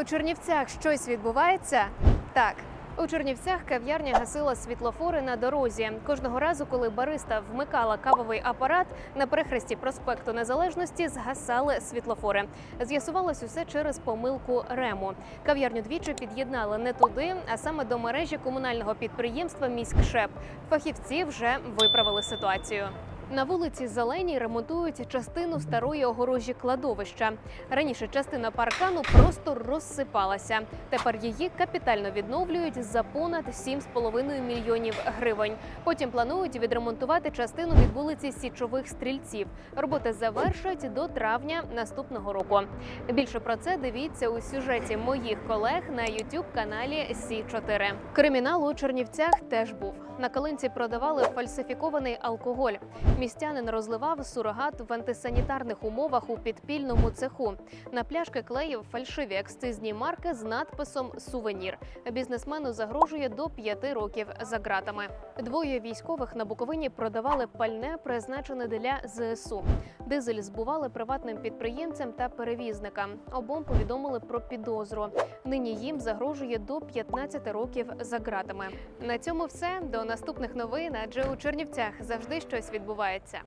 У Чернівцях щось відбувається? Так. У Чернівцях кав'ярня гасила світлофори на дорозі. Кожного разу, коли бариста вмикала кавовий апарат на перехресті проспекту Незалежності, згасали світлофори. З'ясувалось усе через помилку рему. Кав'ярню двічі під'єднали не туди, а саме до мережі комунального підприємства Міськшеп. Фахівці вже виправили ситуацію. На вулиці Зеленій ремонтують частину старої огорожі кладовища. Раніше частина паркану просто розсипалася. Тепер її капітально відновлюють за понад 7,5 мільйонів гривень. Потім планують відремонтувати частину від вулиці Січових стрільців. Роботи завершать до травня наступного року. Більше про це дивіться у сюжеті моїх колег на youtube каналі Сі 4 Кримінал у Чернівцях теж був. На калинці продавали фальсифікований алкоголь. Містянин розливав сурогат в антисанітарних умовах у підпільному цеху. На пляшки клеїв фальшиві акцизні марки з надписом Сувенір. Бізнесмену загрожує до п'яти років за ґратами. Двоє військових на Буковині продавали пальне, призначене для ЗСУ. Дизель збували приватним підприємцям та перевізникам. Обом повідомили про підозру. Нині їм загрожує до 15 років за ґратами. На цьому все. До наступних новин, адже у Чернівцях завжди щось відбувається відбувається.